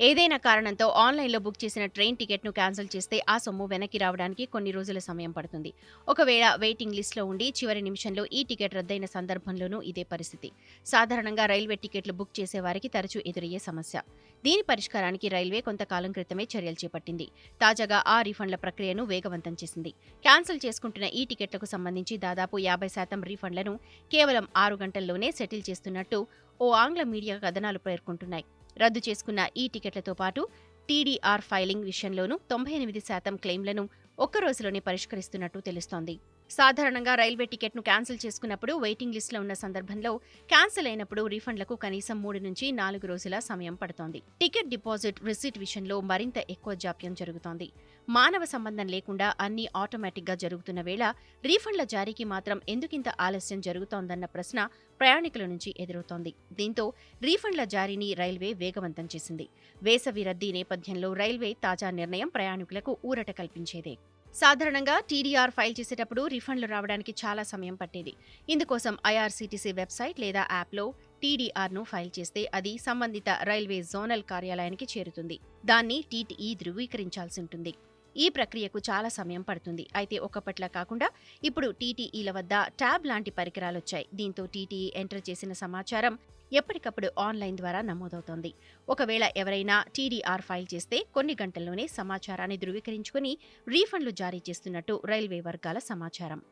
ఏదైనా కారణంతో ఆన్లైన్లో బుక్ చేసిన ట్రైన్ టికెట్ను క్యాన్సిల్ చేస్తే ఆ సొమ్ము వెనక్కి రావడానికి కొన్ని రోజుల సమయం పడుతుంది. ఒకవేళ వెయిటింగ్ లిస్ట్లో ఉండి చివరి నిమిషంలో ఈ టికెట్ రద్దయిన సందర్భంలోనూ ఇదే పరిస్థితి. సాధారణంగా రైల్వే టికెట్లు బుక్ చేసే వారికి తరచూ ఎదురయ్యే సమస్య. దీని పరిష్కారానికి రైల్వే కొంతకాలం క్రితమే చర్యలు చేపట్టింది. తాజాగా ఆ రీఫండ్ల ప్రక్రియను వేగవంతం చేసింది. క్యాన్సిల్ చేసుకుంటున్న ఈ టికెట్లకు సంబంధించి దాదాపు యాభై శాతం రీఫండ్లను కేవలం ఆరు గంటల్లోనే సెటిల్ చేస్తున్నట్టు ఓ ఆంగ్ల మీడియా కథనాలు పేర్కొంటున్నాయి. రద్దు చేసుకున్న ఈ టికెట్లతో పాటు టీడీఆర్ ఫైలింగ్ విషయంలోనూ తొంభై ఎనిమిది శాతం క్లెయిమ్లను ఒక్క రోజులోనే పరిష్కరిస్తున్నట్టు తెలుస్తోంది. సాధారణంగా రైల్వే టికెట్ను క్యాన్సిల్ చేసుకున్నప్పుడు వెయిటింగ్ లిస్టులో ఉన్న సందర్భంలో క్యాన్సిల్ అయినప్పుడు రీఫండ్లకు కనీసం మూడు నుంచి నాలుగు రోజుల సమయం పడుతోంది. టికెట్ డిపాజిట్ రిసీట్ విషయంలో మరింత ఎక్కువ జాప్యం జరుగుతోంది. మానవ సంబంధం లేకుండా అన్ని ఆటోమేటిక్గా జరుగుతున్న వేళ రీఫండ్ల జారీకి మాత్రం ఎందుకింత ఆలస్యం జరుగుతోందన్న ప్రశ్న ప్రయాణికుల నుంచి ఎదురవుతోంది. దీంతో రీఫండ్ల జారీని రైల్వే వేగవంతం చేసింది. వేసవి రద్దీ నేపథ్యంలో రైల్వే తాజా నిర్ణయం ప్రయాణికులకు ఊరట కల్పించేదే. సాధారణంగా టీడీఆర్ ఫైల్ చేసేటప్పుడు రిఫండ్లు రావడానికి చాలా సమయం పట్టేది. ఇందుకోసం ఐఆర్సీటీసీ వెబ్సైట్ లేదా యాప్లో టీడీఆర్ను ఫైల్ చేస్తే అది సంబంధిత రైల్వే జోనల్ కార్యాలయానికి చేరుతుంది. దాన్ని టీటీఈ ధృవీకరించాల్సి ఉంటుంది ఈ ప్రక్రియకు చాలా సమయం పడుతుంది. అయితే ఒకప్పట్లా కాకుండా ఇప్పుడు టీటీఈల వద్ద ట్యాబ్ లాంటి పరికరాలు వచ్చాయి దీంతో టీటీఈ ఎంటర్ చేసిన సమాచారం ఎప్పటికప్పుడు ఆన్లైన్ ద్వారా నమోదవుతోంది. ఒకవేళ ఎవరైనా టీడీఆర్ ఫైల్ చేస్తే కొన్ని గంటల్లోనే సమాచారాన్ని ధృవీకరించుకుని రీఫండ్లు జారీ చేస్తున్నట్టు రైల్వే వర్గాల సమాచారం.